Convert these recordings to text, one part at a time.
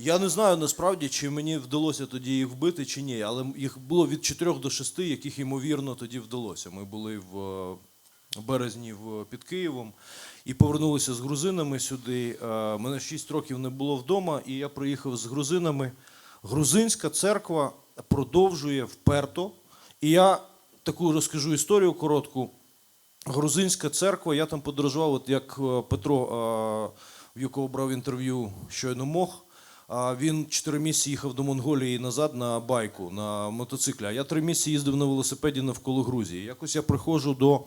Я не знаю насправді, чи мені вдалося тоді їх вбити, чи ні, але їх було від 4 до 6, яких ймовірно тоді вдалося. Ми були в е, березні під Києвом і повернулися з грузинами сюди. Е, Мене 6 років не було вдома, і я приїхав з грузинами. Грузинська церква продовжує вперто. І я таку розкажу історію коротку. Грузинська церква, я там подорожував, от як е, Петро, е, в якого брав інтерв'ю щойно мог. А він чотири місяці їхав до Монголії назад на байку, на мотоциклі. А я три місяці їздив на велосипеді навколо Грузії. Якось я приходжу до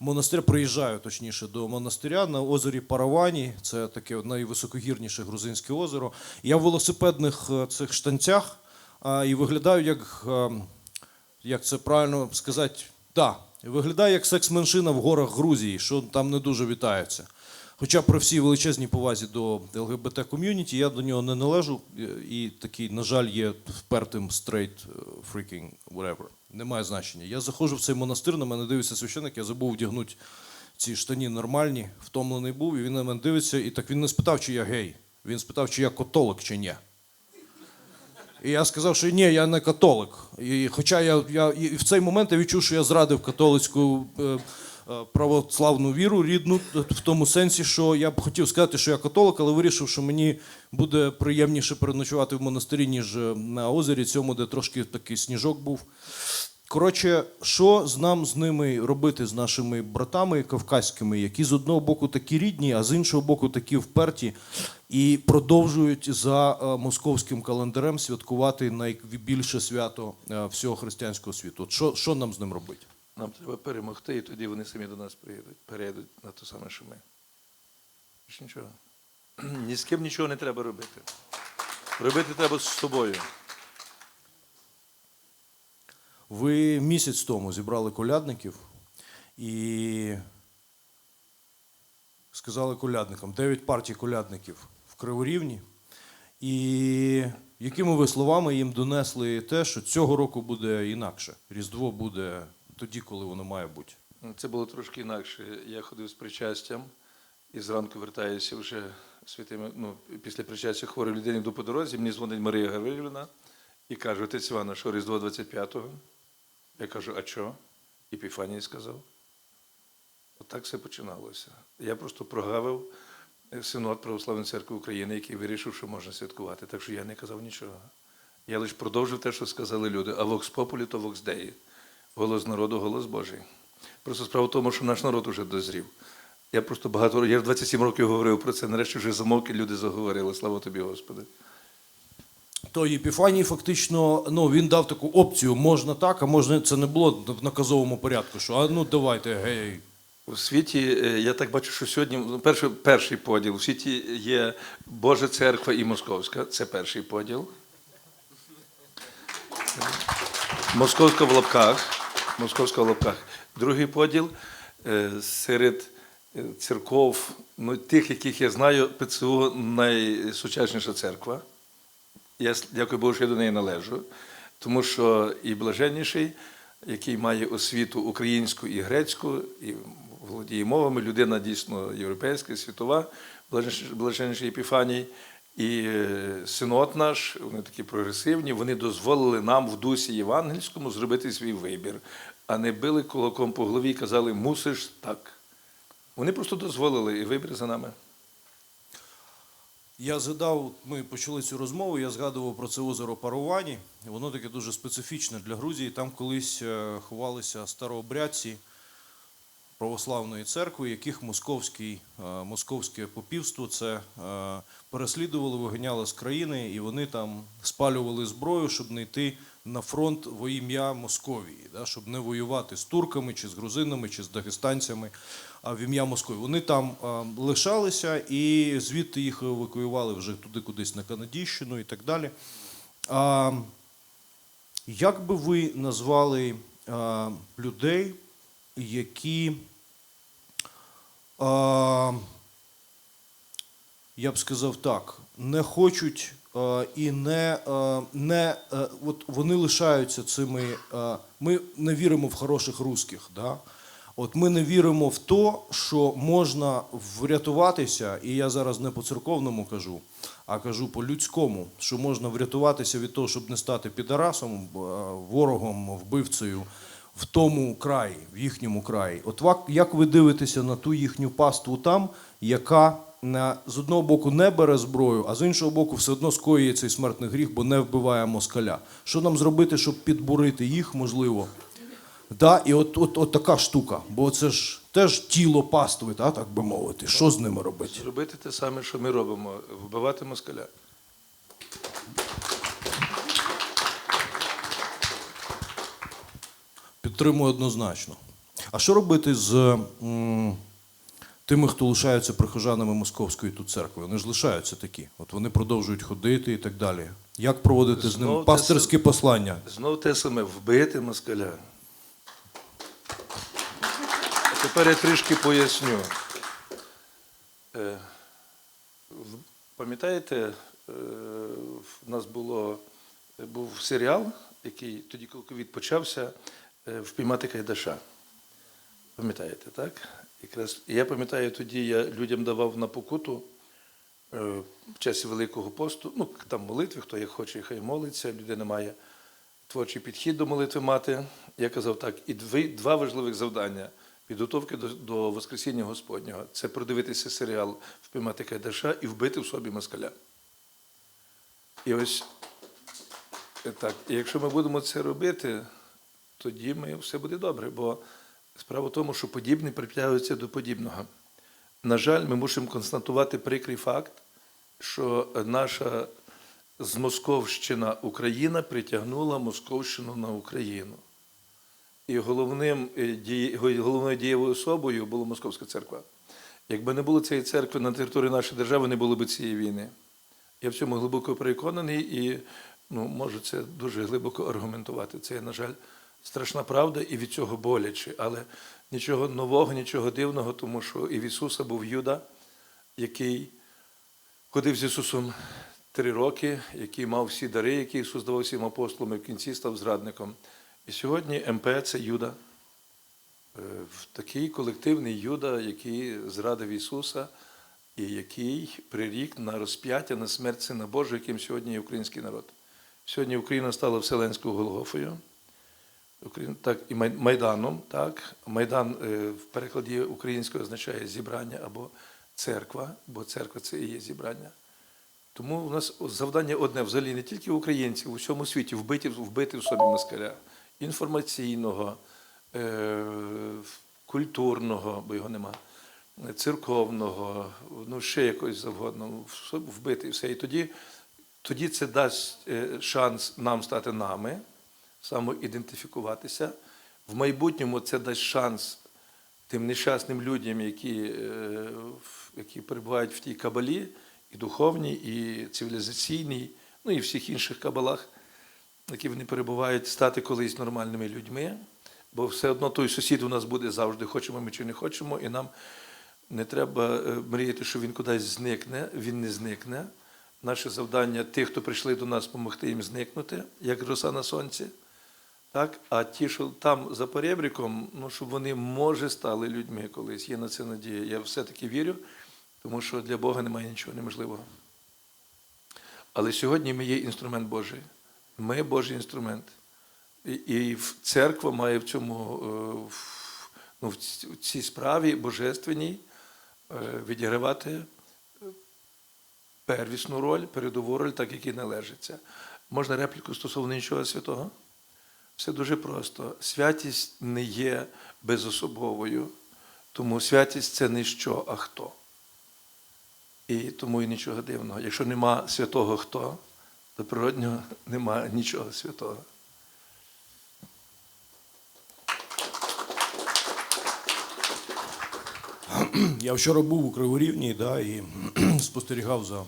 монастиря, приїжджаю точніше до монастиря на озері Паравані. Це таке найвисокогірніше грузинське озеро. Я в велосипедних е, цих штанцях і виглядаю як, е, як це правильно сказати, да, виглядає як секс-меншина в горах Грузії, що там не дуже вітаються. Хоча при всій величезній повазі до ЛГБТ ком'юніті я до нього не належу е, і такий, на жаль, є впертим е, freaking whatever. Немає значення. Я заходжу в цей монастир, на мене дивиться священник, я забув вдягнути ці штані нормальні, втомлений був, і він на мене дивиться, і так він не спитав, чи я гей. Він спитав, чи я католик, чи ні. І я сказав, що ні, я не католик. І, хоча я, я і в цей момент я відчув, що я зрадив католицьку е, православну віру рідну, в тому сенсі, що я б хотів сказати, що я католик, але вирішив, що мені буде приємніше переночувати в монастирі, ніж е, на озері цьому, де трошки такий сніжок був. Коротше, що з нам з ними робити з нашими братами кавказькими, які з одного боку такі рідні, а з іншого боку такі вперті, і продовжують за е, московським календарем святкувати найбільше свято е, всього християнського світу. От що, що нам з ним робити? Нам треба перемогти, і тоді вони самі до нас приїдуть, перейдуть на те саме, що ми. Більше нічого. Ні з ким нічого не треба робити. Робити треба з собою. Ви місяць тому зібрали колядників і сказали колядникам, 9 партій колядників в Криворівні. І якими ви словами їм донесли те, що цього року буде інакше? Різдво буде тоді, коли воно має бути. Ну, Це було трошки інакше. Я ходив з причастям і зранку вертаюся вже святими, ну, після причастя хворої людини до дорозі. Мені дзвонить Марія Гаврилівна і каже: отець Івана, що Різдво 25-го? Я кажу, а що? Епіфаній сказав. Отак все починалося. Я просто прогавив синод Православної церкви України, який вирішив, що можна святкувати. Так що я не казав нічого. Я лише продовжив те, що сказали люди. А Vox Populi – то Vox Dei. Голос народу, голос Божий. Просто справа в тому, що наш народ уже дозрів. Я просто багато років, я в 27 років говорив про це, нарешті вже замовки люди заговорили. Слава тобі, Господи. То Єпіфаній фактично ну, він дав таку опцію: можна так, а можна це не було в наказовому порядку. Що а ну давайте, гей. У світі, е, я так бачу, що сьогодні ну, перший, перший поділ. У світі є Божа церква і Московська. Це перший поділ. Московська в лапках. Московська в лапках. Другий поділ е, серед е, церков, ну, тих, яких я знаю, ПЦУ найсучасніша церква. Я дякую Богу, що я до неї належу, тому що і блаженніший, який має освіту українську і грецьку, і володіє мовами, людина дійсно європейська, світова, блаженніший Епіфаній. І синод наш, вони такі прогресивні, вони дозволили нам в дусі євангельському зробити свій вибір, а не били кулаком по голові і казали, мусиш так. Вони просто дозволили і вибір за нами. Я згадав, ми почали цю розмову. Я згадував про це озеро Парувані. Воно таке дуже специфічне для Грузії. Там колись е, ховалися старообрядці православної церкви, яких московський, е, московське попівство це е, переслідували, виганяли з країни, і вони там спалювали зброю, щоб не йти на фронт во ім'я Московії, да, щоб не воювати з турками, чи з грузинами, чи з дагестанцями, а в ім'я Москви. Вони там е, лишалися і звідти їх евакуювали вже туди кудись на Канадійщину і так далі. А, як би ви назвали людей, які, а, я б сказав так, не хочуть е, і не, е, не е, от вони лишаються цими. е, Ми не віримо в хороших русських, да? От ми не віримо в те, що можна врятуватися, і я зараз не по церковному кажу, а кажу по людському, що можна врятуватися від того, щоб не стати підарасом, ворогом, вбивцею в тому краї, в їхньому краї. От як ви дивитеся на ту їхню паству там, яка з одного боку не бере зброю, а з іншого боку, все одно скоює цей смертний гріх, бо не вбиває москаля. Що нам зробити, щоб підбурити їх, можливо? Да, і от, от, от така штука, бо це ж теж тіло пастви, та, так би мовити. Що з ними робити? Зробити те саме, що ми робимо, вбивати москаля. Підтримую однозначно. А що робити з м, тими, хто лишаються прихожанами Московської тут церкви? Вони ж лишаються такі. От вони продовжують ходити і так далі. Як проводити з Знов ними те пастирське послання? Знов те саме вбити москаля. А тепер я трішки поясню. Е, в- Пам'ятаєте, е, в нас було, був серіал, який тоді, коли ковід почався, впіймати Кайдаша. Пам'ятаєте, так? Якраз я пам'ятаю, тоді я людям давав на покуту е, в часі Великого посту, ну там молитви, хто як хоче, хай молиться, людина має творчий підхід до молитви мати. Я казав так, і два важливих завдання підготовки до, до Воскресіння Господнього це продивитися серіал Впіймати Кайдаша і вбити в собі москаля. І ось е, так, і якщо ми будемо це робити, тоді ми, все буде добре. Бо справа в тому, що подібне притягується до подібного. На жаль, ми мусимо констатувати прикрий факт, що наша змосковщина Україна притягнула Московщину на Україну. І головним, е, головною дієвою особою була Московська церква. Якби не було цієї церкви на території нашої держави, не було б цієї війни. Я в цьому глибоко переконаний і ну, можу це дуже глибоко аргументувати. Це, на жаль, страшна правда і від цього боляче. Але нічого нового, нічого дивного, тому що і в Ісуса був Юда, який ходив з Ісусом три роки, який мав всі дари, які Ісус давав всім апостолам, і в кінці став зрадником. І сьогодні МП це Юда. Е, в Такий колективний Юда, який зрадив Ісуса і який прирік на розп'яття, на смерть Сина Божого, яким сьогодні є український народ. Сьогодні Україна стала Вселенською Голгофою, так, і Майданом. Так. Майдан е, в перекладі українською означає зібрання або церква, бо церква це і є зібрання. Тому у нас завдання одне взагалі не тільки українців, у всьому світі вбити, вбити в собі москаля інформаційного, е, культурного, бо його нема, церковного, ну ще якось завгодно, вбити все. І тоді, тоді це дасть е, шанс нам стати нами, самоідентифікуватися. В майбутньому це дасть шанс тим нещасним людям, які, е, які перебувають в тій кабалі, і духовній, і цивілізаційній, ну і всіх інших кабалах, які вони перебувають, стати колись нормальними людьми. Бо все одно той сусід у нас буде завжди, хочемо ми чи не хочемо, і нам не треба е, мріяти, що він кудись зникне, він не зникне. Наше завдання тих, хто прийшли до нас, допомогти їм зникнути, як роса на сонці. Так? А ті, що там за перебріком, ну, щоб вони, може, стали людьми колись. Є на це надія. Я все-таки вірю, тому що для Бога немає нічого неможливого. Але сьогодні ми є інструмент Божий. Ми Божий інструмент. І, і церква має в цьому, е, ну, в цій справі божественній е, відігравати первісну роль, передову роль, так як і належиться. Можна репліку стосовно нічого святого? Все дуже просто. Святість не є безособовою, тому святість це не що, а хто. І тому і нічого дивного. Якщо нема святого хто, то природньо нема нічого святого. Я вчора був у Криворівні да, і спостерігав за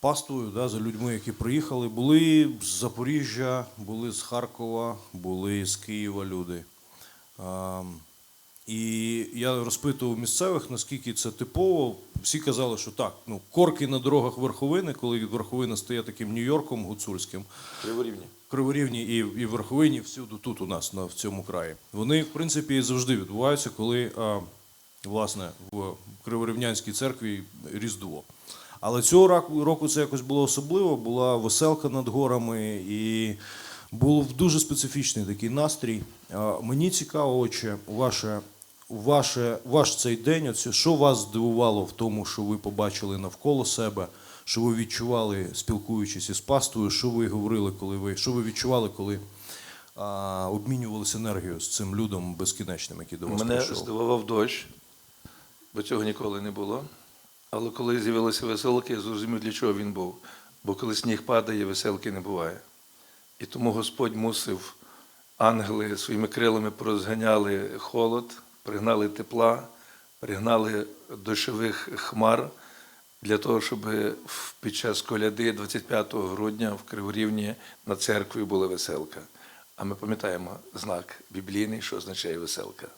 паствою, да, за людьми, які приїхали. Були з Запоріжжя, були з Харкова, були з Києва люди. А, і я розпитував місцевих, наскільки це типово. Всі казали, що так, ну, корки на дорогах верховини, коли верховина стає таким Нью-Йорком гуцульським, Криворівні. Криворівні і, і Верховині, всюди тут у нас на в цьому краї. Вони, в принципі, завжди відбуваються, коли а, власне в Криворівнянській церкві Різдво. Але цього року це якось було особливо, була веселка над горами і був дуже специфічний такий настрій. Мені цікаво, отче, ваше, ваше, ваш цей день, оце, що вас здивувало в тому, що ви побачили навколо себе, що ви відчували, спілкуючись із паствою, що ви говорили, коли ви, що ви відчували, коли а, обмінювалися енергією з цим людом безкінечним, який до вас Мене прийшов? здивував дощ, бо цього ніколи не було. Але коли з'явилися веселки, я зрозумів, для чого він був. Бо коли сніг падає, веселки не буває. І тому Господь мусив, ангели своїми крилами порозганяли холод, пригнали тепла, пригнали дощових хмар для того, щоб під час коляди 25 грудня в Криворівні на церкві була веселка. А ми пам'ятаємо знак біблійний, що означає веселка.